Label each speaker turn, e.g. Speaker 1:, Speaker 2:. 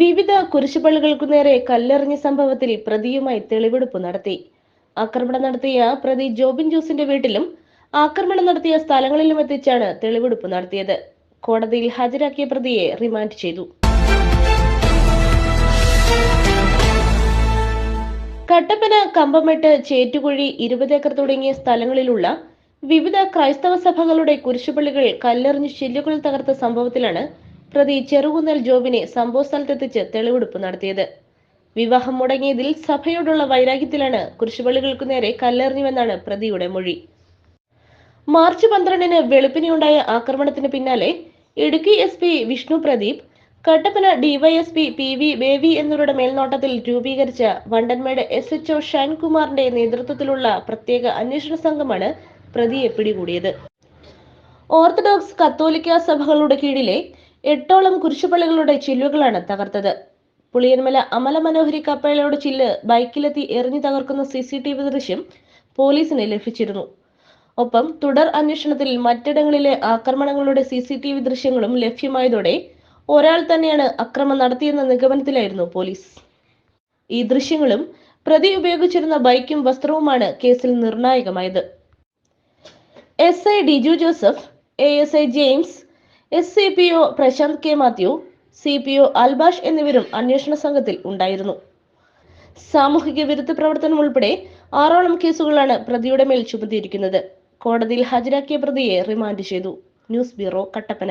Speaker 1: വിവിധ കുരിശുപള്ളികൾക്കു നേരെ കല്ലെറിഞ്ഞ സംഭവത്തിൽ പ്രതിയുമായി തെളിവെടുപ്പ് നടത്തി. ആക്രമണം നടത്തിയ പ്രതി ജോബിൻ ജോസിന്റെ വീട്ടിലും ആക്രമണം നടത്തിയ സ്ഥലങ്ങളിലും എത്തിച്ചാണ് തെളിവെടുപ്പ് നടത്തിയത്. കോടതിയിൽ ഹാജരാക്കിയ പ്രതിയെ റിമാൻഡ് ചെയ്തു. കട്ടപ്പന കമ്പമെട്ട് ചേറ്റുകുഴി ഇരുപതേക്കർ തുടങ്ങിയ സ്ഥലങ്ങളിലുള്ള വിവിധ ക്രൈസ്തവ സഭകളുടെ കുരിശുപള്ളികൾ കല്ലെറിഞ്ഞ് ചില്ലുകൾ തകർത്ത സംഭവത്തിലാണ് പ്രതി ചെറുകുന്നൽ ജോബിനെ സംഭവ സ്ഥലത്തെത്തിച്ച് തെളിവെടുപ്പ് നടത്തിയത്. വിവാഹം മുടങ്ങിയതിൽ സഭയോടുള്ള വൈരാഗ്യത്തിലാണ് കുരിശുപള്ളികൾക്കു നേരെ കല്ലെറിഞ്ഞുവെന്നാണ് പ്രതിയുടെ മൊഴി. മാർച്ച് പന്ത്രണ്ടിന് വെളുപ്പിനെയുണ്ടായ ആക്രമണത്തിന് പിന്നാലെ Idukki S P Vishnu Pradeep Kattappana DYSP P V Bevi എന്നിവരുടെ മേൽനോട്ടത്തിൽ രൂപീകരിച്ച വണ്ടന്മേട് എസ് എച്ച്ഒ ഷാൻകുമാറിന്റെ നേതൃത്വത്തിലുള്ള പ്രത്യേക അന്വേഷണ സംഘമാണ് പ്രതിയെ പിടികൂടിയത്. ഓർത്തഡോക്സ് കത്തോലിക്ക സഭകളുടെ കീഴിലെ എട്ടോളം കുരിശുപള്ളികളുടെ ചില്ലുകളാണ് തകർത്തത്. പുളിയന്മല അമല മനോഹരി കപ്പേളയുടെ ചില്ല് ബൈക്കിലെത്തി എറിഞ്ഞു തകർക്കുന്ന സി സി ടി വി ദൃശ്യം പോലീസിന് ലഭിച്ചിരുന്നു. ഒപ്പം തുടർ അന്വേഷണത്തിൽ മറ്റിടങ്ങളിലെ ആക്രമണങ്ങളുടെ സി സി ടി വി ദൃശ്യങ്ങളും ലഭ്യമായതോടെ ഒരാൾ തന്നെയാണ് അക്രമം നടത്തിയെന്ന നിഗമനത്തിലായിരുന്നു പോലീസ്. ഈ ദൃശ്യങ്ങളും പ്രതി ഉപയോഗിച്ചിരുന്ന ബൈക്കും വസ്ത്രവുമാണ് കേസിൽ നിർണായകമായത്. S I Diju Joseph A S I James S C P O Prashanth K Mathew C P O Albash എന്നിവരും അന്വേഷണ സംഘത്തിൽ ഉണ്ടായിരുന്നു. സാമൂഹിക വിരുദ്ധ പ്രവർത്തനം ഉൾപ്പെടെ ആറോളം കേസുകളാണ് പ്രതിയുടെ മേൽ ചുമത്തിയിരിക്കുന്നത്. കോടതിയിൽ ഹാജരാക്കിയ പ്രതിയെ റിമാൻഡ് ചെയ്തു. News bureau Kattappana.